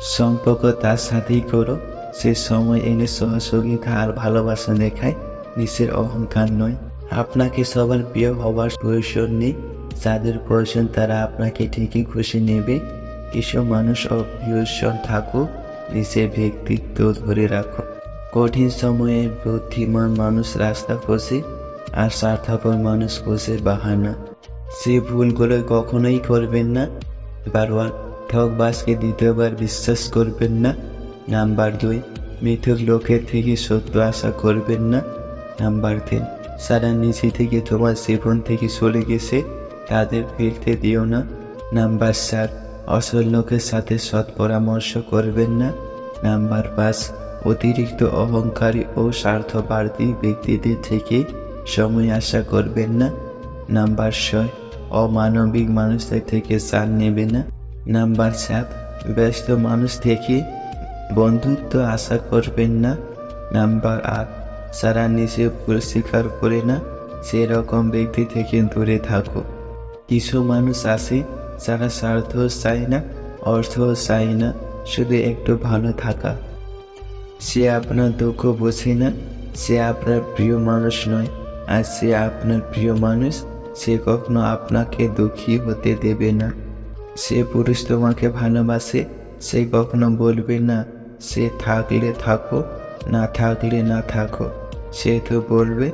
সম্পর্ক তার সাথেই করো। সে সময় এনে সহযোগিতা আর ভালোবাসা দেখায়। নিজের অহংকার নয়। আপনাকে সবার প্রিয় হওয়ার প্রয়োজন নেই। যাদের প্রয়োজন তারা আপনাকে ঠিকই খুশি নেবে। কিছু মানুষ অপ্রিয়জন থাকুক। নিজের ব্যক্তিত্ব ধরে রাখো। কঠিন সময়ে বুদ্ধিমান মানুষ রাস্তা খোঁজে আর স্বার্থপর মানুষ খোঁজে বাহানা। সে ভুলগুলো কখনোই করবেন না। বারবার ঠকবাসকে দ্বিতীয়বার বিশ্বাস করবেন না। নাম্বার দুই, মৃত্যুর লোকের থেকে সত্য আশা করবেন না। নাম্বার তিন, সারা নিচে থেকে তোমার জীবন থেকে চলে গেছে, তাদের ফিরতে দিও না। নাম্বার চার, অসল লোকের সাথে সৎ পরামর্শ করবেন না। নাম্বার পাঁচ, অতিরিক্ত অহংকারী ও স্বার্থবাদী ব্যক্তিদের থেকে সময় আশা করবেন না। নাম্বার ছয়, অমানবিক মানুষদের থেকে সার নেবে না। নাম্বার সাত, ব্যস্ত মানুষ থেকে বন্ধুত্ব আশা করবেন না। নাম্বার আট সারা নিজে ভুল স্বীকার করে না, সেরকম ব্যক্তি থেকে দূরে থাকো। কিছু মানুষ আছে, যারা স্বার্থ চায় না, অর্থ চায় না, শুধু একটু ভালো থাকা। সে আপনার দুঃখ বোঝে না, সে আপনার প্রিয় মানুষ নয়, আর সে আপনার প্রিয় মানুষ, সে কখনো আপনাকে দুঃখী হতে দেবে না। সে পুরুষ তোমাকে ভালোবাসে, সে কখনো বলবে না, সে থাকলে থাকো, না থাকলে না থাকো। সে তো বলবে,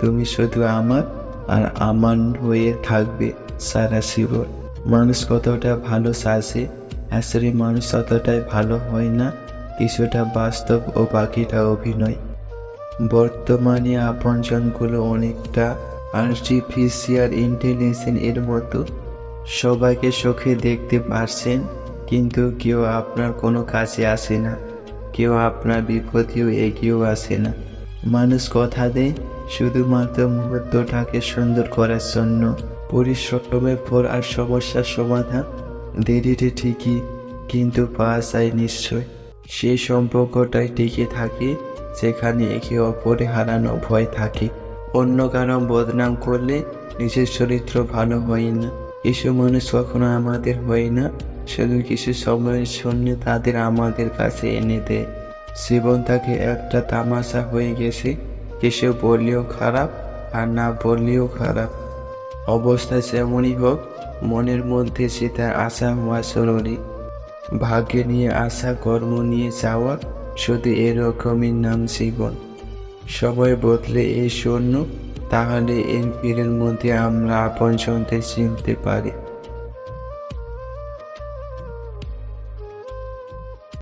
তুমি শুধু আমার আর আমার হয়ে থাকবে সারা জীবন। মানুষ কতটা ভালো সাজে, আসলে মানুষ ততটাই ভালো হয় না, কিছুটা বাস্তব ও বাকিটা অভিনয়। বর্তমানে আপনজনগুলো অনেকটা আর্টিফিশিয়াল ইন্টেলিজেন্স এর মতো সবাইকে সুখে দেখতে পারছেন, কিন্তু কেউ আপনার কোনো কাছে আসে না। কেউ আপনার বিপদেও এগিয়েও আসে না। মানুষ কথা দেয়, শুধুমাত্র মুহূর্তটাকে সুন্দর করার জন্য। পরিশ্রমের পর আর সমস্যার সমাধান? দেরিতে ঠিকই, কিন্তু পাওয়া যায় নিশ্চয়। সেই সম্পর্কটাই টিকে থাকে, যেখানে একে অপরে হারানো ভয় থাকে। অন্য কারও বদনাম করলে নিজের চরিত্র ভালো হয় না। কিছু মানুষ কখনো আমাদের হয় না। শুধু কিছু সময়ের জন্য তাদের আমাদের কাছে এনে দেয়। জীবন তাকে একটা তামাশা হয়ে গেছে। কিছু বললেও খারাপ আর না বললেও খারাপ। অবস্থা যেমনই হোক, মনের মধ্যে সেটা আশা হওয়া জরুরি। ভাগ্যে নিয়ে আসা কর্ম নিয়ে যাওয়া, শুধু এরকমই নাম জীবন। সবাই বদলে এই শূন্য তাহলে এই এর মধ্যে আমরা আপন সন্তান চিনতে পারি।